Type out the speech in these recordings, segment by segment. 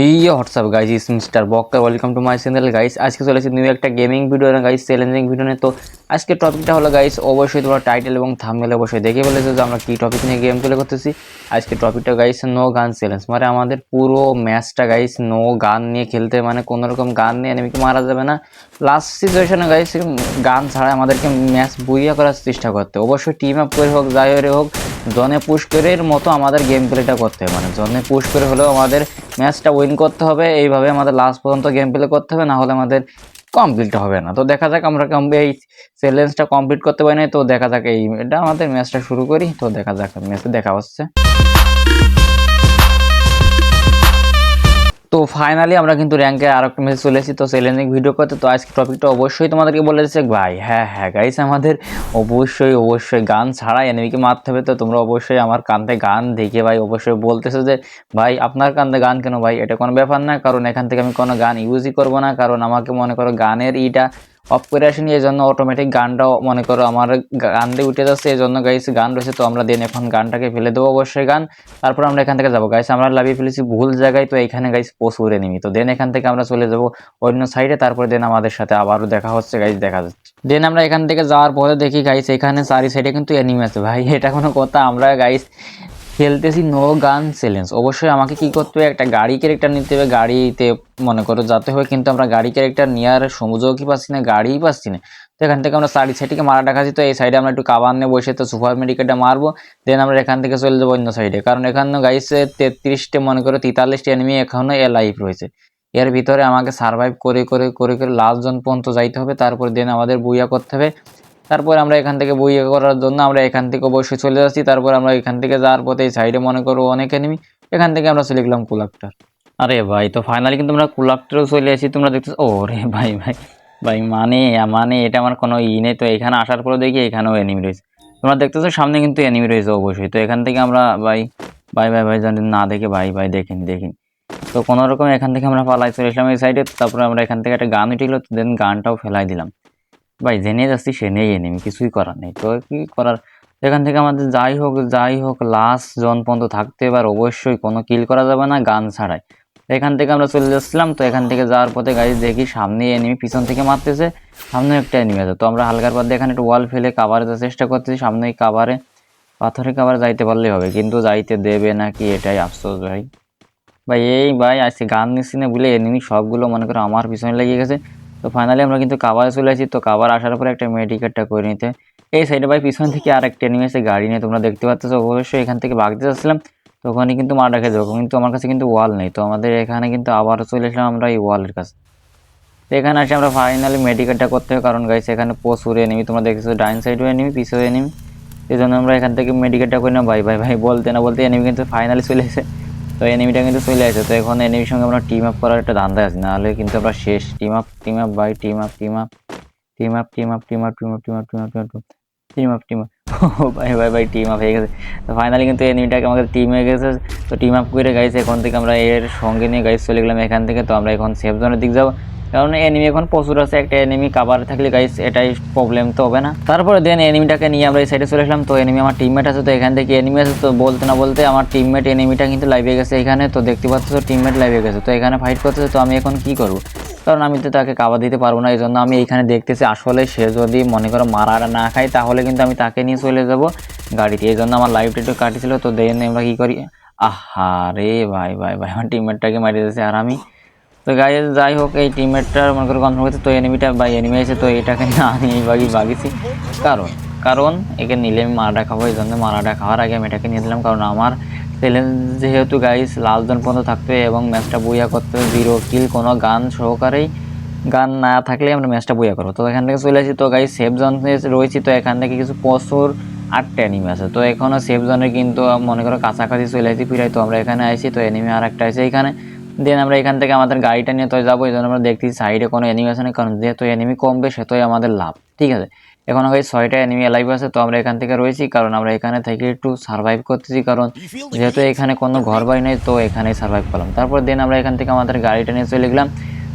এই what's up guys is Mister Bokka welcome to my channel guys আজকে চলেছে new একটা গেমিং ভিডিও না গাইস চ্যালেঞ্জিং ভিডিও নিয়ে। তো আজকে টপিকটা হলো গাইস অবশ্যই তোমরা টাইটেল এবং থাম্বনেল অবশ্যই দেখে বলেছ যে আমরা কী টপিক নিয়ে গেম প্লে করতেছি। আজকে টপিকটা গাইস নো গান চ্যালেঞ্জ মানে আমাদের পুরো ম্যাচটা গাইস নো গান নিয়ে খেলতে। মানে কোনো রকম গান নিয়ে এনিমিকে মারা যাবে না। লাস্ট সিচুয়েশনে গাইস গান ছাড়া আমাদেরকে ম্যাচ বুইয়া করার চেষ্টা করতে। অবশ্যই টিম আপ করে হোক, যাই হোক জনে পুষ্করের মতো আমাদের গেম প্লেটা করতে হবে। মানে জনে পুশ করে হলেও আমাদের ম্যাচটা উইন করতে হবে, এইভাবে আমাদের লাস্ট পর্যন্ত গেম প্লে করতে হবে, না হলে আমাদের কমপ্লিট হবে না। তো দেখা যাক আমরা এই চ্যালেঞ্জটা কমপ্লিট করতে পারি না তো দেখা যাক এই এটা আমাদের ম্যাচটা শুরু করি, তো দেখা যাক ম্যাচে দেখা হচ্ছে। তো ফাইনালি আমরা কিন্তু র্যাঙ্কে আর একটা মেসেজ চলে এসেছি, তো চ্যালেঞ্জিং ভিডিও করতে, তো আজকে টপিকটা অবশ্যই তোমাদেরকে বলে দিচ্ছে। ভাই হ্যাঁ হ্যাঁ গাইস আমাদের অবশ্যই অবশ্যই গান ছাড়াই এনেমিকে মারতে হবে, তো তোমরা অবশ্যই আমার কান্তে গান দেখে ভাই অবশ্যই বলতেছো যে, ভাই, আপনার কান্তে গান কেন ভাই? এটা কোনো ব্যাপার না, কারণ এখান থেকে আমি কোনো গান ইউজই করব না, কারণ আমাকে মনে করো গানের ইটা অফ করে আসেনি এই জন্য অটোমেটিক গানটাও মনে করো আমার গান দিয়ে উঠে যাচ্ছে এই জন্য গাইস গান রয়েছে, তো আমরা দেন এখন গানটাকে ফেলে দেবো অবশ্যই গান। তারপর আমরা এখান থেকে যাব। গাইস আমরা লাভিয়ে ফেলেছি ভুল জায়গায়, তো এখানে গাইস প্রচুর এনিমি তো দেন এখান থেকে আমরা চলে যাব অন্য সাইডে তারপরে দেন আমাদের সাথে আবারও দেখা হচ্ছে গাইস দেখা যাচ্ছে। দেন আমরা এখান থেকে যাওয়ার পরে দেখি গাইস এখানে চারি সাইডে কিন্তু এনিমি আছে, ভাই। এটা কোনো কথা, আমরা গাইস খেলতেছি নো গান চ্যালেঞ্জ অবশ্যই আমাকে কি করতে হবে, একটা গাড়ি ক্যারেক্টার নিতে হবে, গাড়িতে মনে করো যাতে হবে, কিন্তু আমরা গাড়ি ক্যারেক্টার নেওয়ার সুযোগই পাচ্ছি না, গাড়িই পাচ্ছি না। তো এখান থেকে আমরা সাইড সাইডকে মারা দেখাচ্ছি, তো এই সাইডে আমরা একটু কাবার নিয়ে বসে তো সুপার মেডিকেটটা মারবো দেন আমরা এখান থেকে চলে যাব অন্য সাইডে কারণ এখানে গাইছে তেত্রিশটা মনে করো তেতাল্লিশটি এনিমি এখনও এ লাইফ রয়েছে। এর ভিতরে আমাকে সার্ভাইভ করে করে করে করে লাস্ট জন পর্যন্ত যাইতে হবে, তারপর দেন আমাদের বুইয়া করতে হবে। তারপর আমরা এখান থেকে বই করার জন্য আমরা এখান থেকে অবশ্যই চলে যাচ্ছি। তারপর আমরা এখান থেকে যাওয়ার পথে সাইডে মনে করো অনেক এনিমি এখান থেকে আমরা চলে গেলাম কুলাক্টার আরে ভাই, তো ফাইনালি কিন্তু আমরা কুলাক্টারও চলে এসেছি। তোমরা দেখতেছো ও রে ভাই ভাই ভাই মানে মানে এটা আমার কোনো ই নেই। তো এখানে আসার পরে দেখি এখানেও এনিমি রয়েছে। তোমরা দেখতেছো সামনে কিন্তু এনিমি রয়েছে অবশ্যই। তো এখান থেকে আমরা, ভাই ভাই ভাই ভাই, জানি না দেখে, ভাই ভাই দেখিন দেখিন তো কোনোরকম এখান থেকে আমরা পালাই চলে এসলাম এই সাইডে তারপরে আমরা এখান থেকে একটা গান উঠিল দেন গানটাও ফেলাই দিলাম। ভাই জেনে যাচ্ছি, সে নেই এনেমি কিছুই করার নেই। তো কি করার? এখান থেকে আমাদের যাই হোক যাই হোক লাস্ট জন পর্যন্ত থাকতে এবার অবশ্যই কোনো কিল করা যাবে না, গান ছাড়াই। এখান থেকে আমরা চলে যাচ্ছিলাম, তো এখান থেকে যাওয়ার পথে গাড়ি দেখি সামনে এনিমি পিছন থেকে মারতেছে সামনে একটা এনিমি আছে। তো আমরা হালকার দিয়ে এখানে একটু ওয়াল ফেলে কাভারে দেওয়ার চেষ্টা করতেছি সামনে এই কাভারে পাথরে কাভারে যাইতে পারলেই হবে, কিন্তু যাইতে দেবে নাকি এটাই আফসোস ভাই। ভাই, এই ভাই, আজকে গান নিচ্ছি না বলে এনিমি সবগুলো মনে করো আমার পিছনে লেগে গেছে। তো ফাইনালি আমরা কিন্তু কাভারে চলে আসি। তো কাভার আসার পরে একটা মেডিকেটটা করে নিতে। এই সাইডে ভাই পিছন থেকে আর একটা এনিমি এসে গাড়ি নিয়ে তোমরা দেখতে পাচ্ছ। অবশ্যই এখান থেকে বাগতে যাচ্ছিলাম। তো ওখানে কিন্তু মার রেখে দেবো। কিন্তু আমার কাছে কিন্তু ওয়াল নেই। তো আমাদের এখানে কিন্তু আবার চলে এসলাম আমরা এই ওয়ালের কাছে। তো এখানে আসে আমরা ফাইনালি মেডিকেটটা করতে হবে। কারণ গাইছে এখানে প্রচুর এনিমি তোমরা দেখতেছো ডাইন সাইডও এনিমি পিছেও এনিমি এই জন্য আমরা এখান থেকে মেডিকেটটা করি না ভাই ভাই ভাই, বলতে না বলতে এনিমি কিন্তু ফাইনালি চলে এসে তো এনিমিটা কিন্তু চলে আসে তো এখন এনিমির সঙ্গে আমরা টিম আপ করার একটা ধান্দা আছে নাহলে কিন্তু আমরা শেষ team up team up bye team up team up team up team up team up team up team up team up team up team up team up ভাই ভাই ভাই টিম আপ হয়ে গেছে তো ফাইনালি কিন্তু এনিমিটাকে আমাদের টিম হয়ে গেছে তো টিম আপ করে গাইছে এখন থেকে আমরা এর সঙ্গে নিয়ে গাইছে চলে গেলাম এখান থেকে তো আমরা এখন সেফ জোনের দিক যাব কারণ এনিমি এখন প্রচুর আছে, একটা এনিমি কাবার থাকলে গাইস এটাই প্রবলেম তো হবে না। তারপরে দেন এনিমিটাকে নিয়ে আমরা এই সাইডে চলে আসলাম, তো এনিমি আমার টিমমেট আছে, তো এখান থেকে এনিমি আছে, তো বলতে না বলতে আমার টিমমেট এনিমিটা কিন্তু লাইভে গেছে এখানে, তো দেখতে পাচ্ছ টিমমেট লাইভে গেছে, তো এখানে ফাইট করতেছে, তো আমি এখন কি করব? কারণ আমি তো তাকে কাবা দিতে পারব না এই জন্য আমি এখানে দেখতেছি আসলে সে যদি মনে করো মারা না খায়, তাহলে কিন্তু আমি তাকে নিয়ে চলে যাব গাড়িতে এই জন্য আমার লাইভটা একটু কাটিছিল, তো দেন আমরা কী করি? আহা রে, ভাই ভাই ভাই, আমার টিমমেটটাকে মারিয়ে দিয়েছে আর আমি তো গায়ে যাই হোক, এই টিমমেটটার মনে করে কনফার্ম করছে তো এনিমিটা বা এনিমি আছে, তো এটাকে না এই বাগি বাগিছি কারণ কারণ একে নিলে আমি মারাটা খাব এই জন্য মারাটা খাওয়ার আগে আমি এটাকে নিয়ে দিলাম। কারণ আমার চ্যালেঞ্জ যেহেতু গাইস লালজন পর্যন্ত থাকতে এবং ম্যাচটা বইয়া করতে জিরো কিল কোনো গান সহকারেই গান না থাকলে আমরা ম্যাচটা বইয়া করব। তো এখান থেকে চলে আসি। তো গাইস সেফ জন রয়েছি। তো এখান থেকে কিছু প্রচুর আটটা এনিমি আছে। তো এখনও সেফ জনে কিন্তু মনে করো কাছাকাছি চলে আসি। ফিরাই তো আমরা এখানে আসি তো এনিমি আর একটা আছে এখানে দেন আমরা এখান থেকে আমাদের গাড়িটা নিয়ে তো যাব, এই জন্য আমরা দেখতেছি সাইডে কোনো না, কারণ যেহেতু এনিমি কমবে সেটাই আমাদের লাভ। ঠিক আছে? এখন ওই ছয়টা এনিমি লাইভ আছে, তো আমরা এখান থেকে রয়েছি, কারণ আমরা এখানে থেকে একটু সার্ভাইভ করতেছি, কারণ যেহেতু এখানে কোনো ঘর বাড়ি নেই, তো এখানেই সার্ভাইভ করলাম। তারপর দেন আমরা এখান থেকে আমাদের গাড়িটা নিয়ে চলে গেলাম।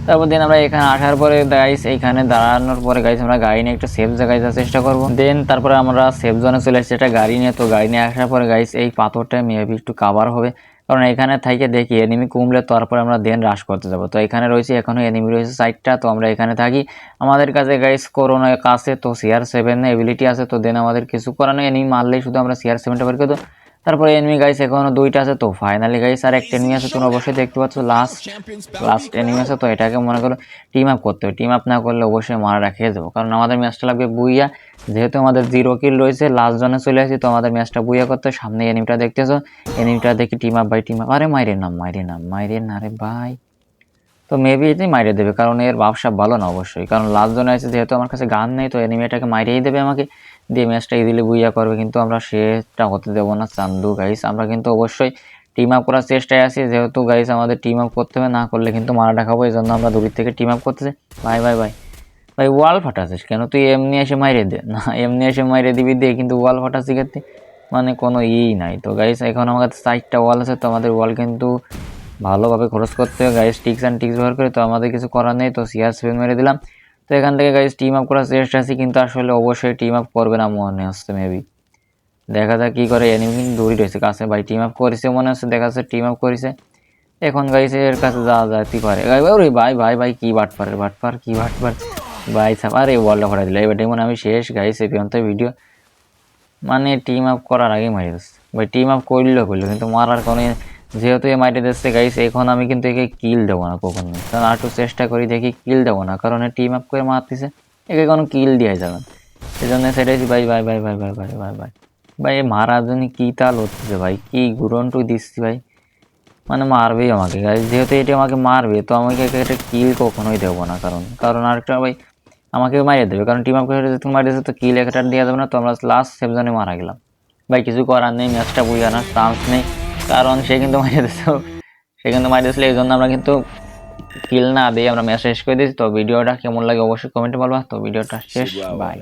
তারপর দেন আমরা এখানে আসার পরে গাইস এইখানে দাঁড়ানোর পরে গাইস আমরা গাড়ি নিয়ে একটু সেফ জায়গায় যাওয়ার চেষ্টা করব। দেন তারপরে আমরা সেফ জোনে চলে এসেছি, একটা গাড়ি নিয়ে, তো গাড়ি নিয়ে আসার পরে গাইস এই পাথরটা মেবি একটু কাভার হবে। কারণ এখানে থেকে দেখি এনিমি কমলে তারপরে আমরা দেন হ্রাস করতে যাব। তো এখানে রয়েছে এখনও এনিমি রয়েছে সাইডটা তো আমরা এখানে থাকি। আমাদের কাছে গাইস করোনা কাছে তো সিআর সেভেন এবিলিটি আছে, তো দেন আমাদের কিছু করানো এনিমি মারলেই শুধু আমরা সিআর সেভেনটা বের করে তারপরে এনিমি গাইস এখনও দুইটা আছে, তো ফাইনালি গাইস আর একটা এনিমি আছে, তোমরা অবশ্যই দেখতে পাচ্ছ লাস্ট লাস্ট এনিমি আছে, তো এটাকে মনে করো টিম আপ করতে হবে। টিম আপ না করলে অবশ্যই মারা রাখিয়ে দেবো কারণ আমাদের ম্যাচটা লাগবে বুইয়া। যেহেতু আমাদের জিরো কিল রয়েছে লাস্ট জনে চলে আসি তো আমাদের ম্যাচটা বুইয়া করতে সামনে এনিমিটা দেখতেছো এনিমিটা দেখি team up bye team up আরে মাইরে না মাইরে না মাইরে না রে ভাই। তো মেবি এটাই মাইরে দেবে, কারণ এর ব্যবসা ভালো না অবশ্যই। কারণ লাস্ট জনে আছে, যেহেতু আমার কাছে গান নেই, তো এনিমিটাকে মাইরেই দেবে আমাকে। দিয়ে ম্যাচটা ইজিলি বুইয়া করবে, কিন্তু আমরা সেটা হতে দেবো না, চান্দু গাইস আমরা কিন্তু অবশ্যই টিম আপ করার চেষ্টায় আছি, যেহেতু গাইস আমাদের টিম আপ করতে হবে, না করলে কিন্তু মারা দেখাবো এই জন্য আমরা দূরের থেকে টিম আপ করতেছি। Bye bye bye. ভাই ওয়াল ফাটাছিস কেন? তুই এমনি এসে মাইরে দে। না, এমনি এসে মাইরে দিবি দে কিন্তু ওয়াল ফাটাচ্ছি ক্ষেত্রে মানে কোনো ইই নাই। তো গাইস এখন আমার কাছে সাইডটা ওয়াল আছে, তো আমাদের ওয়াল কিন্তু ভালোভাবে খরচ করতে হবে। গাইস টিক্স অ্যান্ড টিক্স ব্যবহার করে তো আমাদের কিছু করার নেই, তো সিয়ার সেভেন মেরে দিলাম। তো এখান থেকে গাইস টিম আপ করার চেষ্টা আছি, কিন্তু আসলে অবশ্যই টিম আপ করবে না মনে হচ্ছে মেবি দেখা যাক কি করে এনিমি কিন্তু দৌড়ি রয়েছে, কাছে ভাই টিম আপ করেছে মনে হচ্ছে, দেখা যাচ্ছে টিম আপ করেছে। এখন গাইস এর কাছে যা যাতে পারে গাই ওরে ভাই ভাই ভাই, কি বাটপার বাটপার, কি বাটপার। ভাই সাপ আরে বলটা ফোটা দিল। এবার দেখুন আমি শেষ গাইস এই পর্যন্ত ভিডিও মানে টিম আপ করার আগে মারি ভাই টিম আপ করলেও করল, কিন্তু মারার কোনো যেহেতু এ মাইটে দিচ্ছে গাইস এখন আমি কিন্তু একে কিল দেবো না কখনো। কারণ আর একটু চেষ্টা করি দেখি কিল দেবো না, কারণ টিম আপ করে মারতেছে, একে কোনো কিল দিয়ে যাবে সেই জন্য সেটাই ভাই ভাই ভাই ভাই ভাই ভাই ভাই ভাই। ভাই মারার জন্য কী তাল হচ্ছে ভাই, কী গুরনটু দিচ্ছি ভাই। মানে মারবেই আমাকে গাইস যেহেতু এটি আমাকে মারবে, তো আমাকে একে একটা কিল কখনোই দেবো না, কারণ কারণ আরেকটা ভাই আমাকে মারিয়ে দেবে, কারণ টিম আপ করে তুমি মারিয়েছে তো কিল একটা দেওয়া যাবে না, তো আমরা লাস্ট সেভজনে মারা গেলাম। ভাই, কিছু করার নেই ম্যাচটা বুঝে আনার চান্স নেই। কারণ সে কিন্তু মারিয়ে দিয়েছে। সে কিন্তু মারিয়ে দিয়েছিল এই জন্য আমরা কিন্তু কিল না দিয়ে আমরা মেসেজ শেষ করে দিয়েছি। তো ভিডিওটা কেমন লাগে অবশ্যই কমেন্টে বলবা। তো ভিডিওটা শেষ বাই